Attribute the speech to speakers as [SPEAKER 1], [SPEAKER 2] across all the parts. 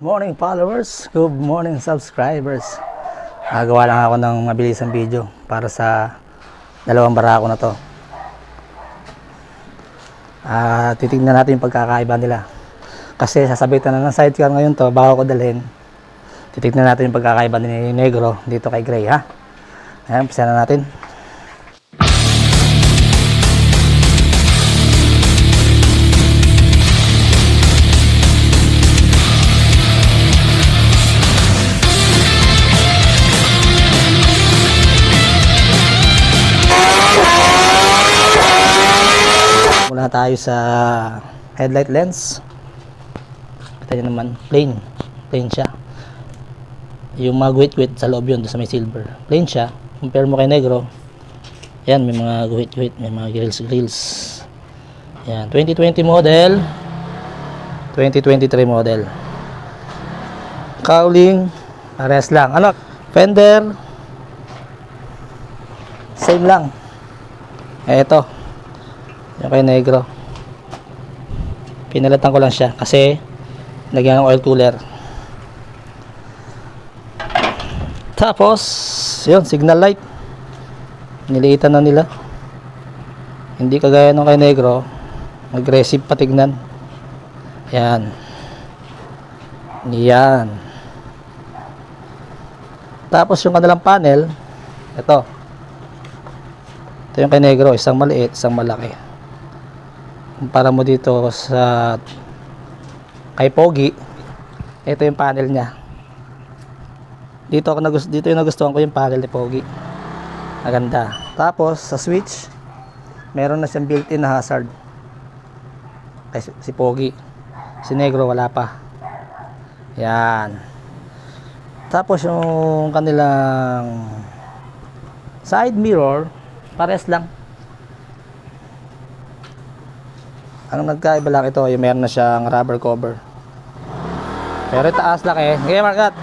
[SPEAKER 1] morning followers, good morning subscribers. Nagawa lang ako ng mabilisang video para sa dalawang barako na to. Ah, titignan natin yung pagkakaiba nila. Kasi sasabitan na ng sidecar ngayon to bago ko dalhin. Titignan natin yung pagkakaiba ni Negro dito kay Gray ha. Ayan, umpisa na natin. Tayo sa headlight lens. Kita nyo naman, plain. Plain siya. Yung mga guhit-guhit sa loob yun, sa may silver. Plain siya. Compare mo kay negro. Yan, may mga guhit-guhit, may mga grills-grills. Yan, 2020 model. 2023 model. Cowling, pares lang. Ano? Fender, same lang. Eh, Yung kay negro. Pinalatan ko lang siya kasi lagyan ng oil cooler. Tapos, yun, signal light. Niliitan na nila. Hindi kagaya nung kay negro. Aggressive patignan. Yan. Yan. Tapos yung kanilang panel, ito. Ito yung kay negro, isang maliit, isang malaki. Kumpara mo dito sa kay Pogi, ito yung panel niya. Dito ako nagus dito yung nagustuhan ko yung panel ni Pogi. Maganda. Tapos sa switch, meron na siyang built-in na hazard. Kay si Pogi. Si Negro wala pa. Yan. Tapos yung kanilang side mirror, pares lang. Ang nagkaiba lang ito, yung meron na siyang rubber cover. Pero yung taas laki, okay Markat?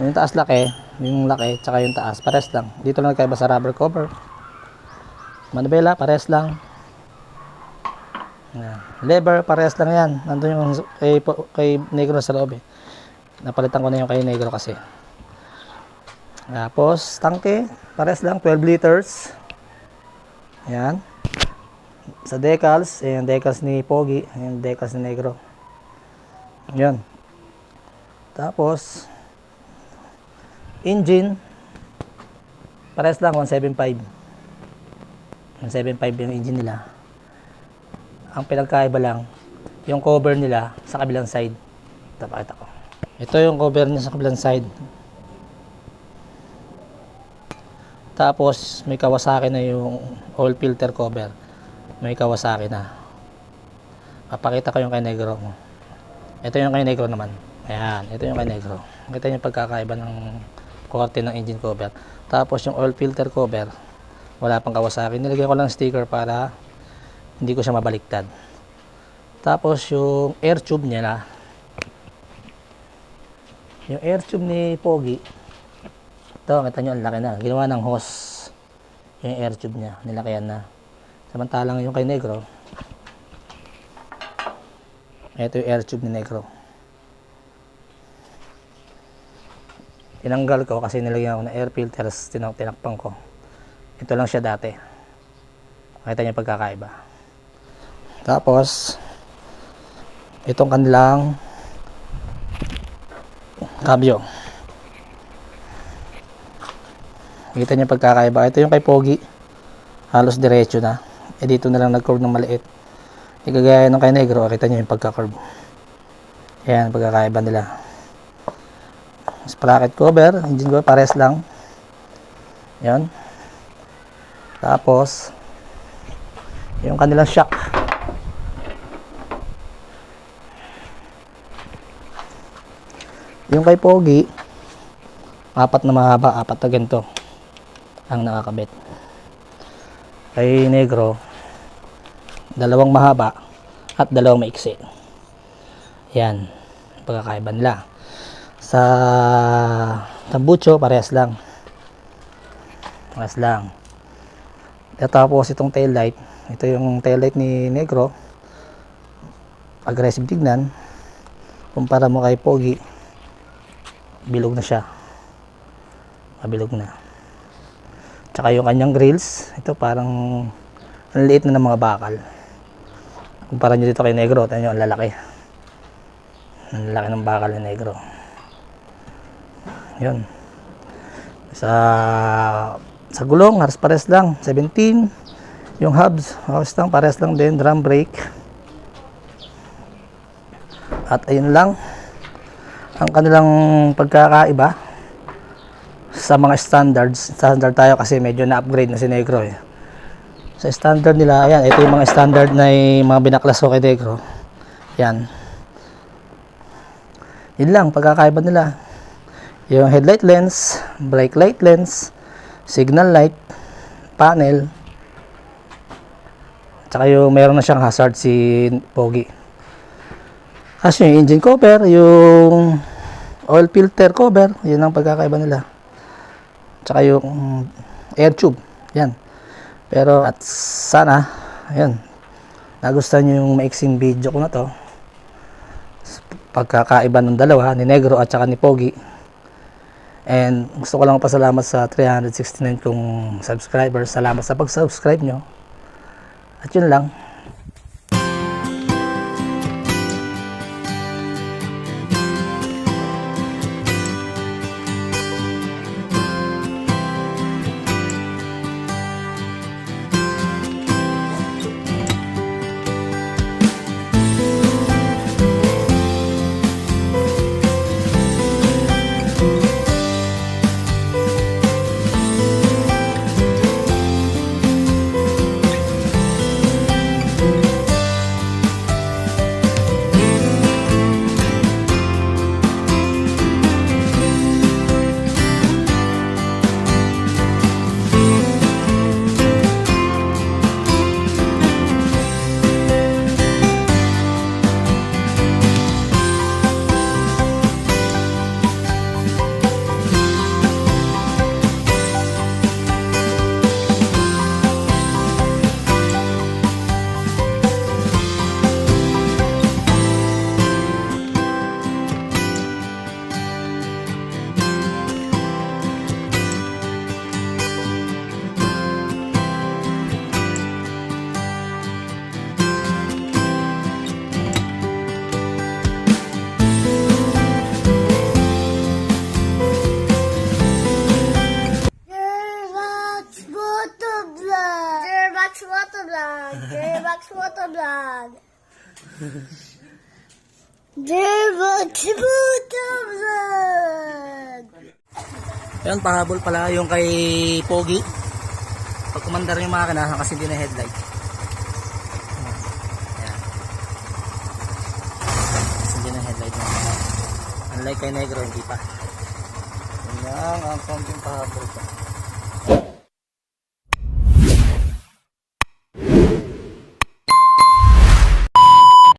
[SPEAKER 1] Yung taas laki, yung laki, tsaka yung taas, pares lang. Dito lang nagkaiba sa rubber cover. Manabela, pares lang. Yan. Lever, pares lang yan. Nandun yung kay, kay negro sa loob eh. Napalitan ko na yung kay negro kasi. Tapos, tangke, pares lang, 12 liters. Yan. Sa decals, yung decals ni Pogi, yung decals ni Negro. Yan. Tapos, engine, pares lang, 175. 175 yung engine nila. Ang pinagkaiba lang, yung cover nila sa kabilang side. Ito, pakita ko. Ito yung cover niya sa kabilang side. Tapos may Kawasaki na yung oil filter cover. May Kawasaki na. Papakita ko yung kay Negro. Ito yung kay Negro naman. Ayan, ito yung kay Negro. Kita yung pagkakaiba ng korte ng engine cover. Tapos yung oil filter cover, wala pang Kawasaki. Nilagyan ko lang sticker para hindi ko siya mabaliktad. Tapos yung air tube niya na, yung air tube ni Pogi, ito, kita nyo, ang laki na. Ginawa ng hose. Yung air tube niya. Nilakayan na. Samantalang yung kay Negro, ito yung air tube ni Negro. Tinanggal ko kasi nilagyan ko ng air filter tapos tinak tinakpan ko. Ito lang siya dati. Makita niyo pagkakaiba. Tapos, itong kanilang kabyo. Kita niyo pagkakaiba. Ito yung kay Pogi. Halos diretso na. Eh dito na lang nag-curve ng maliit. Hindi kagaya ng kay Negro. Kita niyo yung pagka-curve. Ayan, pagkakaiba nila. Sprocket cover. Engine cover. Pares lang. Ayan. Tapos, yung kanilang shock. Yung kay Pogi, apat na mahaba, apat na ganito ang nakakabit. Kay Negro, dalawang mahaba at dalawang maiksi. Yan, pagkakaiba nila. Sa tambucho, parehas lang. Parehas lang. At tapos itong tail light, ito yung tail light ni Negro. Aggressive tignan. Kumpara mo kay Pogi, bilog na siya. Mabilog na. Tsaka yung kanyang grills, ito parang ang liit na ng mga bakal. Kumpara nyo dito kay Negro, nyo, ang lalaki. Ang laki ng bakal ni Negro. Yun. Sa sa gulong, halos pares lang, 17. Yung hubs, halos lang, pares lang din, drum brake. At ayun lang, ang kanilang pagkakaiba sa mga standards. Standard tayo kasi medyo na-upgrade na si Negro eh. Sa standard nila, ayan, ito yung mga standard na yung mga binaklas ko kay Negro. Yan. Yun lang, pagkakaiba nila. Yung headlight lens, brake light lens, signal light, panel, tsaka yung meron na siyang hazard si Pogi. Kasi yung engine cover, yung oil filter cover, yun ang pagkakaiba nila. Tsaka yung air tube, yan. Pero at sana, ayun, nagustuhan nyo yung maiksing video ko na to. Pagkakaiba ng dalawa, ni Negro at saka ni Pogi. And gusto ko lang pasalamat sa 369 kong subscribers. Salamat sa pag-subscribe nyo. At yun lang.
[SPEAKER 2] Germax Waterblog.
[SPEAKER 1] Ayan, pahabol pala yung kay Pogi. Pag kumandar yung makina, kasi hindi na headlight. Ayan. Kasi hindi na headlight na. Unlike kay Negro, hindi pa. Yan ang konting pahabol pa.